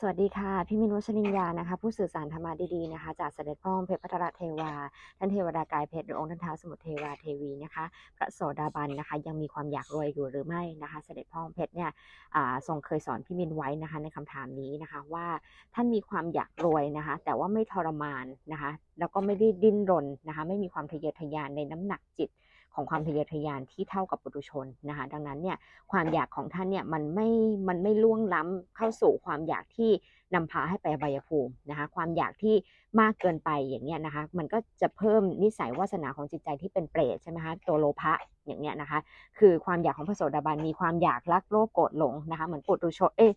สวัสดีค่ะ พี่มินวชรินยานะคะ ผู้สื่อสารธรรมะดีๆนะคะ จากเสด็จพ่อเพชรพัทรเทวา ท่านเทวดากายเพชรหรือองค์ท่านท้าวสมุทรเทวาเทวีนะคะ พระโสดาบันนะคะ ยังมีความอยากรวยอยู่หรือไม่นะคะ เสด็จพ่อเพชรเนี่ยอ่าทรงเคยสอนพี่มินไว้นะคะ ในคำถามนี้นะคะว่าท่านมีความอยากรวยนะคะ แต่ว่าไม่ทรมานนะคะ แล้วก็ไม่ได้ดิ้นรนนะคะ ไม่มีความทะเยอทะยานในน้ำหนักจิต ของความทะเยอทะยานที่เท่ากับปุถุชนนะคะดังนั้นเนี่ยความอยากของท่านเนี่ยมันไม่มันไม่ล่วงล้ำเข้าสู่ความอยากที่นำพาให้ไปอบายภูมินะคะความอยากที่มากเกินไปอย่างเงี้ยนะคะมันก็จะเพิ่มนิสัยวาสนาของจิตใจที่เป็นเปรตใช่ไหมคะตัวโลภะอย่างเงี้ยนะคะคือความอยากของพระโสดาบันมีความอยากรักโลภโกรธหลงนะคะเหมือนปุถุชนเอ้ย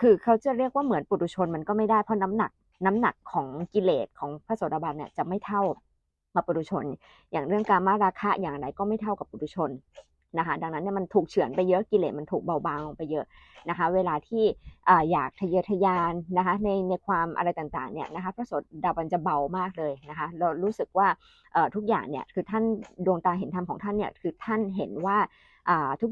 คือเขาจะเรียกว่าเหมือนปุถุชนมันก็ไม่ได้เพราะน้ำหนักน้ำหนักของกิเลสของพระโสดาบันเนี่ยจะไม่เท่า กับปุถุชน อย่างเรื่องการมาราคะอย่างไรก็ไม่เท่ากับปุถุชนนะคะดังนั้นเนี่ยมันถูกเฉือนไปเยอะกิเลสมันถูกเบาบางลงไปเยอะนะคะเวลาที่ออยากทะเยอทะยานนะคะในในความอะไรต่างๆเนี่ยนะคะพระโสดาบันจะเบามากเลยนะคะเรารู้สึกว่าทุกอย่างเนี่ยคือท่านดวงตาเห็นธรรมของท่านเนี่ยคือท่านเห็นว่า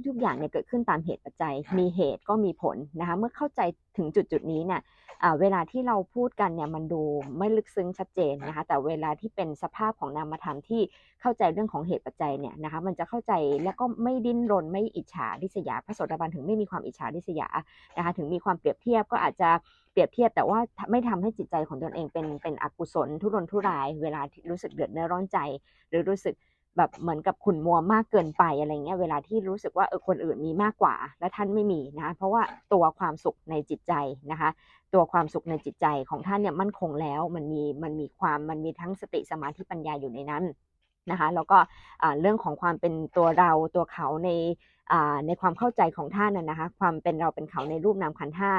ทุกๆอย่างเนี่ยเกิดขึ้นตามเหตุปัจจัย มีเหตุก็มีผลนะคะเมื่อเข้าใจถึงจุดจุดๆนี้เนี่ยอ่าเวลาที่เราพูดกันเนี่ยมันดูไม่ลึกซึ้งชัดเจนนะคะแต่เวลาที่เป็นสภาพของนามธรรมที่เข้าใจเรื่องของเหตุปัจจัยเนี่ยนะคะมันจะเข้าใจแล้วก็ไม่ดิ้นรนไม่อิจฉาริษยาพระโสดาบันถึงไม่มีความอิจฉาริษยานะคะถึงมีความเปรียบเทียบก็อาจจะเปรียบเทียบแต่ว่าไม่ทำให้จิตใจของตนเองเป็นเป็นอกุศลทุรนทุราย เวลาที่รู้สึกเดือดเนื้อร้อนใจ หรือรู้สึก แบบเหมือนกับขุนมัวมากเกินไปอะไรเงี้ยเวลาที่รู้สึกว่าเออคนอื่นมีมากกว่า และท่านไม่มีนะเพราะว่าตัวความสุขในจิตใจนะคะ ตัวความสุขในจิตใจของท่านเนี่ยมั่นคงแล้วมันมีมันมีความมันมีทั้งสติสมาธิปัญญาอยู่ในนั้นนะคะแล้วก็เรื่องของความเป็นตัวเราตัวเขาใน ในความเข้าใจของท่านนะนะคะ ความเป็นเราเป็นเขาในรูปนามขันธ์ห้า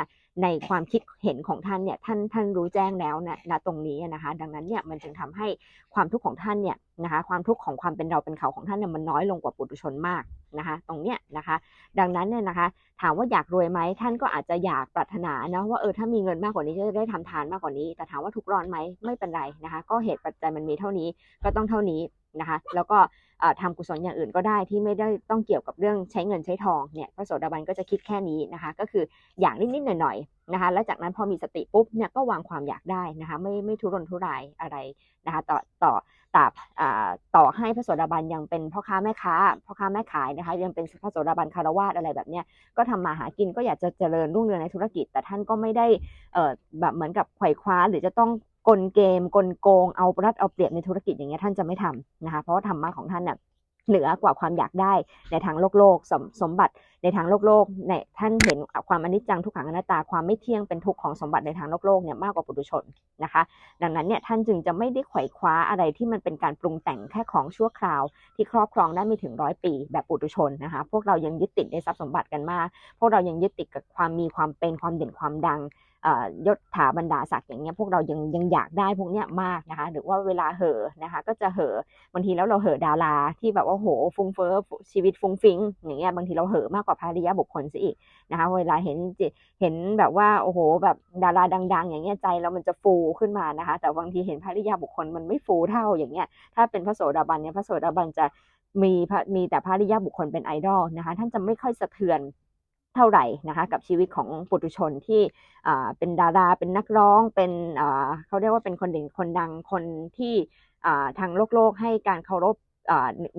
ในความคิดเห็นของท่านเนี่ยท่านท่านรู้แจ้งแล้วนะณตรงนี้นะคะ ดังนั้นเนี่ยมันจึงทำให้ความทุกข์ของท่านเนี่ยนะคะ ความทุกข์ของความเป็นเราเป็นเขาของท่านเนี่ยมันน้อยลงกว่าปุถุชนมากนะคะ ตรงเนี้ยนะคะ ดังนั้นเนี่ยนะคะ ถามว่าอยากรวยไหมท่านก็อาจจะอยากปรารถนานะว่าเออถ้ามีเงินมากกว่านี้จะได้ทำทานมากกว่านี้ แต่ถามว่าทุกร้อนไหมไม่เป็นไรนะคะ ก็เหตุปัจจัยมันมีเท่านี้ก็ต้องเท่านี้นะคะ แล้วก็อ่าทำกุศลอย่างอื่นก็ได้ที่ไม่ได้ต้องเกี่ยวกับเรื่องใช้้เงินใช้ทองเนี่ยพระโสดาบันก็จะคิดแค่นี้นะคะ ก็คืออย่างนิดๆหน่อยๆนะคะ แล้วจากนั้นพอมีสติปุ๊บเนี่ยก็วางความอยากได้นะคะ ไม่ไม่ทุรนทุรายอะไรนะคะ ต่อต่อตราบอ่าต่อให้พระโสดาบันยังเป็นพ่อค้าแม่ค้าพ่อค้าแม่ขายนะคะ ยังเป็นพระโสดาบันคารวาสอะไรแบบเนี้ยก็ทำมาหากินก็อยากจะเจริญรุ่งเรืองในธุรกิจ แต่ท่านก็ไม่ได้เอ่อแบบเหมือนกับไขว่คว้าหรือจะต้องกลเกมกลโกงเอารัดเอาเปรียบในธุรกิจอย่างเงี้ยท่านจะไม่ทำนะคะ เพราะว่าธรรมะของท่านเนี่ย เหนือกว่าความอยากได้ในทางโลกโลกสมสมบัติในทางโลกโลกในท่านเห็นความอนิจจังทุกขังอนัตตาความไม่เที่ยงเป็นทุกข์ของสมบัติในทางโลกโลกเนี่ยมากกว่าปุถุชนนะคะ ดังนั้นเนี่ยท่านจึงจะไม่ได้ไขว่คว้าอะไรที่มันเป็นการปรุงแต่งแค่ของชั่วคราว ที่ครอบครองได้ไม่ถึงร้อยปีแบบปุถุชนนะคะ พวกเรายังยึดติดในทรัพย์สมบัติกันมาก พวกเรายังยึดติดกับความมีความเป็นความเด่นความดัง ยศถาบรรดาศักดิ์อย่างเงี้ยพวกเรายังยังอยากได้พวกเนี้ยมากนะคะ หรือว่าเวลาเห่อนะคะ ก็จะเห่อบางทีแล้วเราเห่อดาราที่แบบว่าโหฟุ้งเฟ้อชีวิตฟุ้งฟิ้งอย่างเงี้ยบางทีเราเห่อมากกว่าภริยะบุคคลซะอีกนะคะ เวลาเห็นเห็นแบบว่าโอ้โหแบบดาราดัง ๆ อย่างเงี้ยใจเรามันจะฟูขึ้นมานะคะ แต่บางทีเห็นภริยาบุคคลมันไม่ฟูเท่าอย่างเงี้ยถ้าเป็นพระโสดาบันเนี่ยพระโสดาบันจะมีมีแต่ภริยาบุคคลเป็นไอดอลนะคะ ท่านจะไม่ค่อยสะเทือน เท่าไหร่นะคะกับชีวิตของปุถุชนที่เป็นดาราเป็นนักร้องเป็นเขาเรียกว่าเป็นคนเด่นคนดังคนที่ทางโลกโลกให้การเคารพ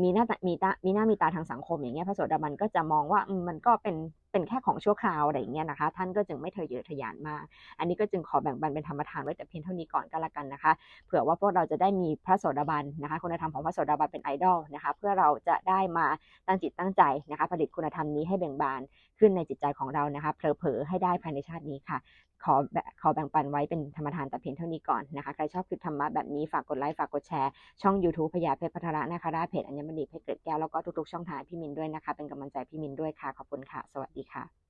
มีหน้ามีตามีหน้ามีตาทางสังคมอย่างเงี้ยพระโสดาบันก็จะมองว่ามันก็เป็น เป็นแค่ของชั่วคราวอะไรอย่างเงี้ยนะคะ ท่านก็จึงไม่เทะเยอทะยานมาก อันนี้ก็จึงขอแบ่งปันเป็นธรรมทานไว้แต่เพียงเท่านี้ก่อนก็แล้วกันนะคะ เผื่อว่าพวกเราจะได้มีพระโสดาบันนะคะ คุณธรรมของพระโสดาบันเป็นไอดอลนะคะ เพื่อเราจะได้มาตั้งจิตตั้งใจนะคะ ผลิตคุณธรรมนี้ให้เบ่งบานขึ้นในจิตใจของเรานะคะเผลอๆให้ได้ภายในชาตินี้ค่ะขอขอแบ่งปันไว้เป็นธรรมทานแต่เพียงเท่านี้ก่อนนะคะ ใครชอบคลิปธรรมะแบบนี้ฝากกดไลค์ ฝากกดแชร์ ช่อง YouTube พญาเพชรพัทระนะคะได้เพจอัญมณีเพชรเกร็ดแก้ว แล้วก็ทุกๆช่องทางพี่มินด้วยนะคะ เป็นกำลังใจพี่มินด้วยค่ะ ขอบคุณค่ะ สวัสดีค่ะ